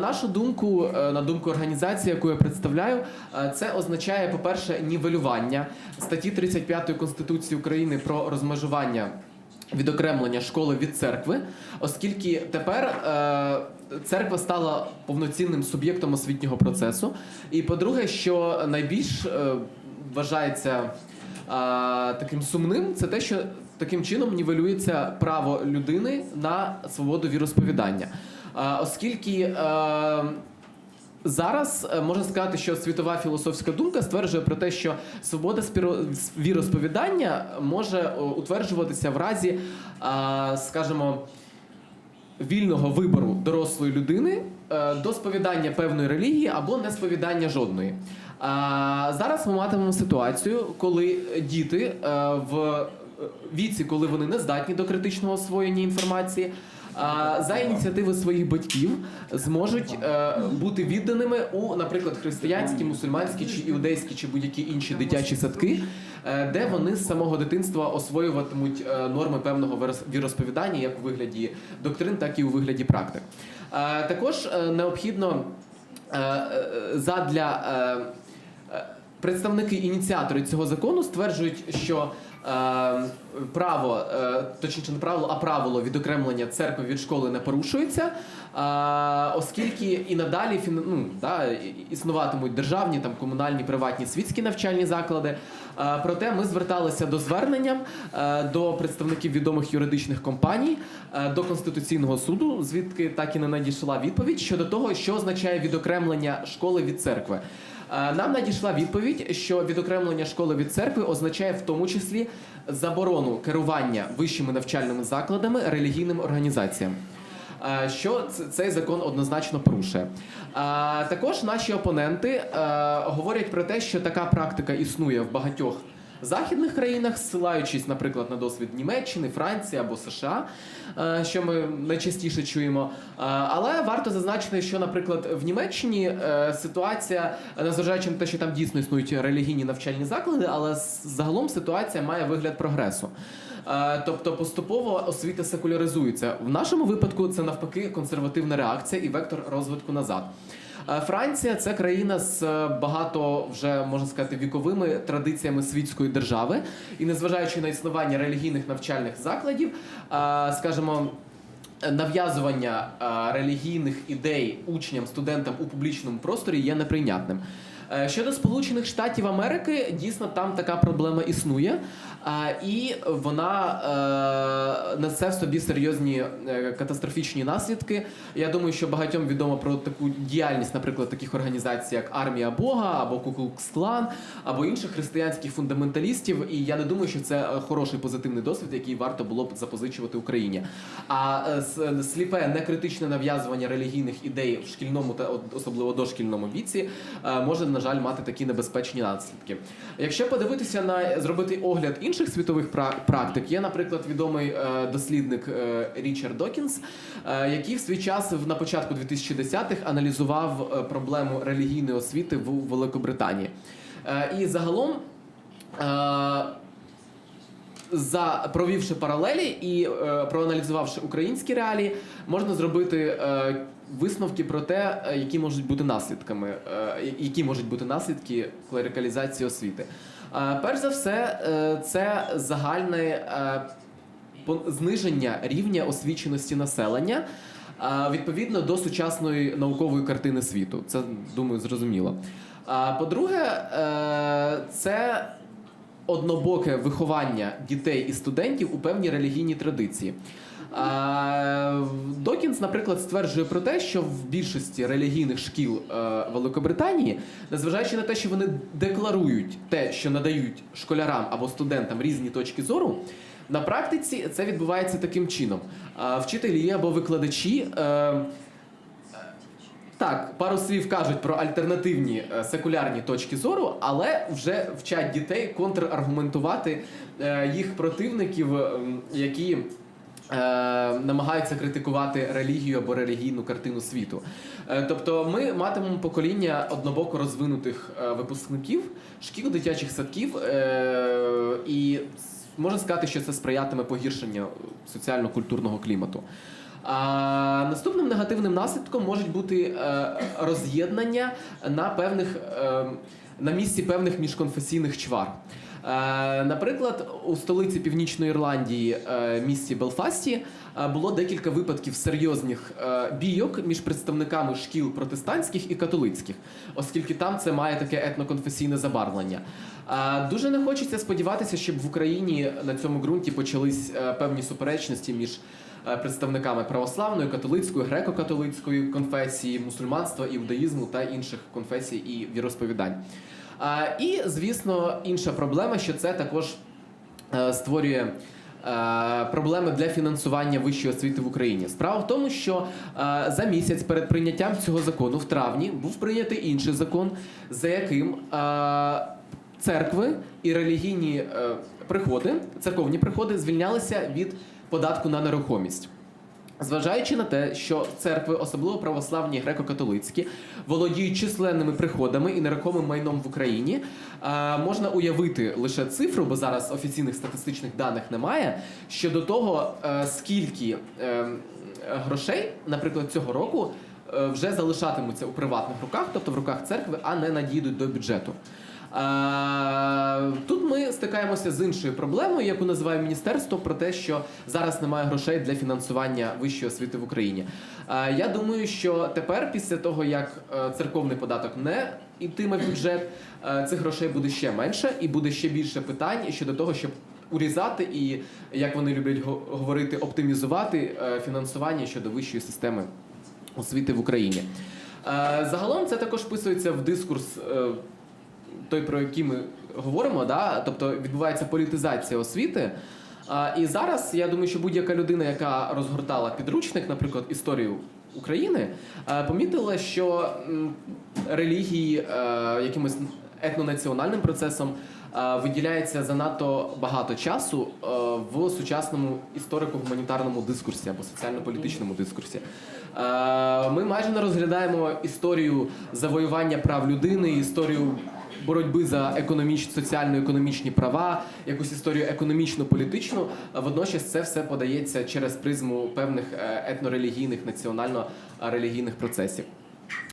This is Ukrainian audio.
На нашу думку, е, на думку організації, яку я представляю, е, це означає, по-перше, нівелювання статті 35 Конституції України про розмежування відокремлення школи від церкви, оскільки тепер е, церква стала повноцінним суб'єктом освітнього процесу. І по-друге, що найбільш вважається таким сумним, це те, що таким чином нівелюється право людини на свободу віросповідання. Оскільки е, зараз е, можна сказати, що світова філософська думка стверджує про те, що свобода віросповідання може утверджуватися в разі, скажімо, вільного вибору дорослої людини е, до сповідання певної релігії або не сповідання жодної. Зараз ми матимемо ситуацію, коли діти е, в віці, коли вони не здатні до критичного освоєння інформації. За ініціативи своїх батьків зможуть е, бути відданими у, наприклад, християнські, мусульманські чи іудейські чи будь-які інші дитячі садки, е, де вони з самого дитинства освоюватимуть е, норми певного віросповідання, як у вигляді доктрин, так і у вигляді практик. Також необхідно задля представники ініціатори цього закону стверджують, що право, е, точніше не правило, а правило відокремлення церкви від школи не порушується, е, оскільки і надалі ну, да, існуватимуть державні, там, комунальні, приватні, світські навчальні заклади. Е, проте ми зверталися до зверненням е, до представників відомих юридичних компаній, до Конституційного суду, звідки так і не надійшла відповідь щодо того, що означає відокремлення школи від церкви. Е, Нам надійшла відповідь, що відокремлення школи від церкви означає в тому числі заборону керування вищими навчальними закладами релігійним організаціям. Е, Що цей закон однозначно порушує. Е, Також наші опоненти говорять про те, що така практика існує в багатьох західних країнах, ссилаючись, наприклад, на досвід Німеччини, Франції або США, е, що ми найчастіше чуємо. Е, Але варто зазначити, що, наприклад, в Німеччині е, ситуація, незважаючи на те, що там дійсно існують релігійні навчальні заклади, але загалом ситуація має вигляд прогресу. Тобто поступово освіта секуляризується. В нашому випадку це навпаки консервативна реакція і вектор розвитку назад. Е, Франція це країна з е, багато вже можна сказати віковими традиціями світської держави, і незважаючи на існування релігійних навчальних закладів, е, скажімо. Нав'язування релігійних ідей учням, студентам у публічному просторі є неприйнятним. Е, Щодо Сполучених Штатів Америки, дійсно там така проблема існує, і вона е, несе в собі серйозні е, катастрофічні наслідки. Я думаю, що багатьом відомо про таку діяльність, наприклад, таких організацій, як Армія Бога або Куклукс-клан, або інших християнських фундаменталістів. І я не думаю, що це хороший позитивний досвід, який варто було б запозичувати Україні. А сліпе некритичне нав'язування релігійних ідей в шкільному та особливо дошкільному віці може, на жаль, мати такі небезпечні наслідки. Якщо подивитися на зробити огляд інших світових практик, є, наприклад, відомий е, дослідник е, Річард Докінс, е, який в свій час на початку 2010-х аналізував проблему релігійної освіти в Великобританії. І загалом. За провівши паралелі і е, проаналізувавши українські реалії, можна зробити е, висновки про те, е, які можуть бути наслідками, які можуть бути наслідки клерикалізації освіти. Перш за все, це загальне зниження рівня освіченості населення. Відповідно до сучасної наукової картини світу, це думаю зрозуміло. А по-друге, це однобоке виховання дітей і студентів у певній релігійній традиції. Докінс, наприклад, стверджує про те, що в більшості релігійних шкіл е, Великобританії, незважаючи на те, що вони декларують те, що надають школярам або студентам різні точки зору, на практиці це відбувається таким чином: вчителі або викладачі. Так, пару слів кажуть про альтернативні е, секулярні точки зору, але вже вчать дітей контраргументувати е, їх противників, ем, які е, намагаються критикувати релігію або релігійну картину світу. Е, тобто, ми матимемо покоління однобоко розвинутих е, випускників шкіл дитячих садків, е, і можна сказати, що це сприятиме погіршенню соціально-культурного клімату. А наступним негативним наслідком можуть бути е, роз'єднання на певних е, на місці певних міжконфесійних чвар. Е, Наприклад, у столиці Північної Ірландії, е, місті Белфасті, е, було декілька випадків серйозних бійок між представниками шкіл протестантських і католицьких, оскільки там це має таке етноконфесійне забарвлення. Дуже не хочеться сподіватися, щоб в Україні на цьому ґрунті почались певні суперечності між представниками православної, католицької, греко-католицької конфесії, мусульманства, іудаїзму та інших конфесій і віросповідань. І, звісно, інша проблема, що це також е, створює. е, Проблеми для фінансування вищої освіти в Україні. Справа в тому, що е, за місяць перед прийняттям цього закону в травні був прийнятий інший закон, за яким церкви і релігійні приходи, церковні приходи звільнялися від податку на нерухомість. Зважаючи на те, що церкви, особливо православні греко-католицькі, володіють численними приходами і нерухомим майном в Україні, е, можна уявити лише цифру, бо зараз офіційних статистичних даних немає. Щодо того, е, скільки е, грошей, наприклад, цього року вже залишатимуться у приватних руках, тобто в руках церкви, а не надійдуть до бюджету. Стикаємося з іншою проблемою, яку називає міністерство, про те, що зараз немає грошей для фінансування вищої освіти в Україні. Е, Я думаю, що тепер, після того як е, церковний податок не йтиме в бюджет, е, цих грошей буде ще менше, і буде ще більше питань щодо того, щоб урізати і, як вони люблять го- говорити, оптимізувати фінансування щодо вищої системи освіти в Україні. Загалом це також вписується в дискурс. Той, про який ми говоримо, да? тобто відбувається політизація освіти. А, і зараз я думаю, що будь-яка людина, яка розгортала підручник, наприклад, історію України, помітила, що релігії е, якимось етнонаціональним процесом виділяється занадто багато часу е, в сучасному історико-гуманітарному дискурсі або соціально-політичному дискурсі. Ми майже не розглядаємо історію завоювання прав людини, історію боротьби за економіч... соціально-економічні права, якусь історію економічно-політичну. Водночас це все подається через призму певних е, етнорелігійних, національно-релігійних процесів.